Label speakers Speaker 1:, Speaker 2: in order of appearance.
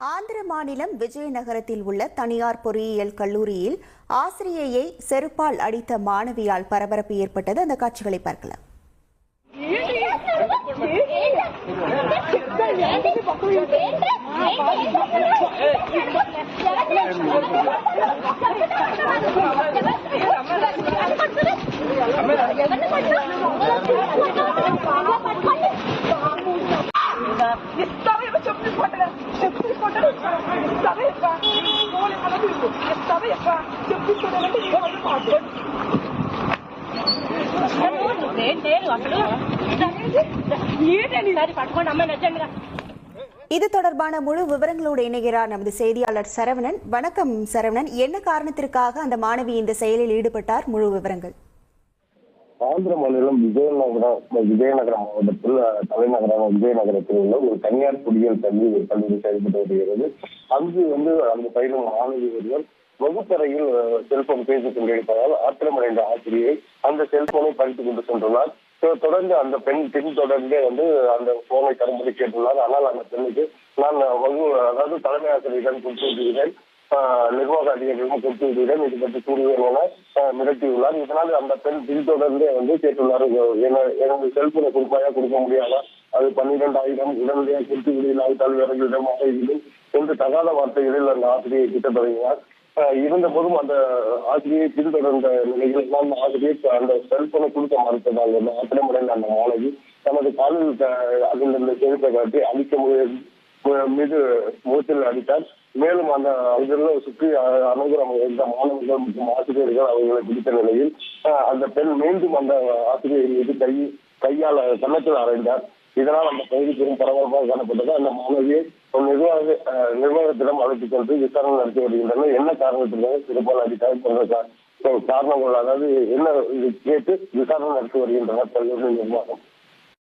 Speaker 1: ஆந்திர மாநிலம் விஜயநகரத்தில் உள்ள தனியார் பொறியியல் கல்லூரியில் ஆசிரியையை செருப்பால் அடித்த மாணவியால் பரபரப்பு ஏற்பட்டது அந்த காட்சிகளை பார்க்கலாம் இது தொடர்பான முழு விவரங்களோடு இணைகிறார் நமது செய்தியாளர் சரவணன். வணக்கம் சரவணன். என்ன காரணத்திற்காக அந்த மாணவி இந்த செயலில் ஈடுபட்டார்? முழு விவரங்கள்.
Speaker 2: ஆந்திர மாநிலம் விஜயநகரம் விஜயநகரம் மாவட்டத்தில் தலைநகரான விஜயநகரத்தில் உள்ள ஒரு தனியார் பொறியியல் கல்வி ஒரு கல்லூரி செயல்பட்டு வருகிறது. அங்கு வந்து அந்த பயிலும் மாணவி ஒருவர் வகுப்பறையில் செல்போன் பேசிக் கொண்டிருப்பதால் ஆத்திரமடைந்த ஆசிரியை அந்த செல்போனை பறித்துக் கொண்டு சென்றுள்ளார். தொடர்ந்து அந்த பெண் பின்தொடர்ந்தே வந்து அந்த போனை தரும்படி கேட்டுள்ளார். ஆனால் அந்த பெண்ணுக்கு நான் வகு அதாவது தலைமை ஆசிரியரிடம் கொடுத்து விடுகிறேன் நிர்வாக அதிகாரிகளும் கொடுத்து இது பற்றி கூறுவேன் என மிரட்டியுள்ளார். இதனால் அந்த பெண் பின்தொடர்ந்தே வந்து கேட்டுள்ளார். எனது செல்போனை கொடுப்பாயா கொடுக்க முடியாதா? அது பன்னிரெண்டாயிரம் உடனடியாக கொடுத்து விடுகிறால் வேறங்களிடம் இல்லை. என்று தகாத வார்த்தைகளில் அந்த ஆசிரியை கிட்ட தொடங்கினார். இருந்த போதும் அந்த ஆசிரியை பின்தொடர்ந்த நிலையில் நான் ஆசிரியர் அந்த செல்போனை கொடுக்க மறுத்ததால் அந்த ஆத்திரமடைந்த அந்த மாணவி தனது காலில் அதில் இருந்த செருப்பை காட்டி அழிக்க முடியாது மீது மூச்சில் அடித்தார். மேலும் அந்த அதில் சுற்றி அனைவரும் இருந்த மாணவர்கள் மற்றும் ஆசிரியர்கள் அவர்களை பிடித்த நிலையில் அந்த பெண் மீண்டும் அந்த ஆசிரியர் மீது கை கையால் கன்னத்தில் அறைந்தார். இதனால் அந்த பகுதி பெரும் பரபரப்பாக காணப்பட்டது. அந்த மாணவியை நிர்வாக அஹ், நிர்வாகத்திடம் அழைத்துக் கொண்டு விசாரணை நடத்தி வருகின்றனர். என்ன காரணத்திற்காக சிறப்பாக அடித்தார் போன்ற காரணங்கள் அதாவது என்ன இது கேட்டு விசாரணை நடத்தி வருகின்றனர் பல்வேறு நிர்வாகம்.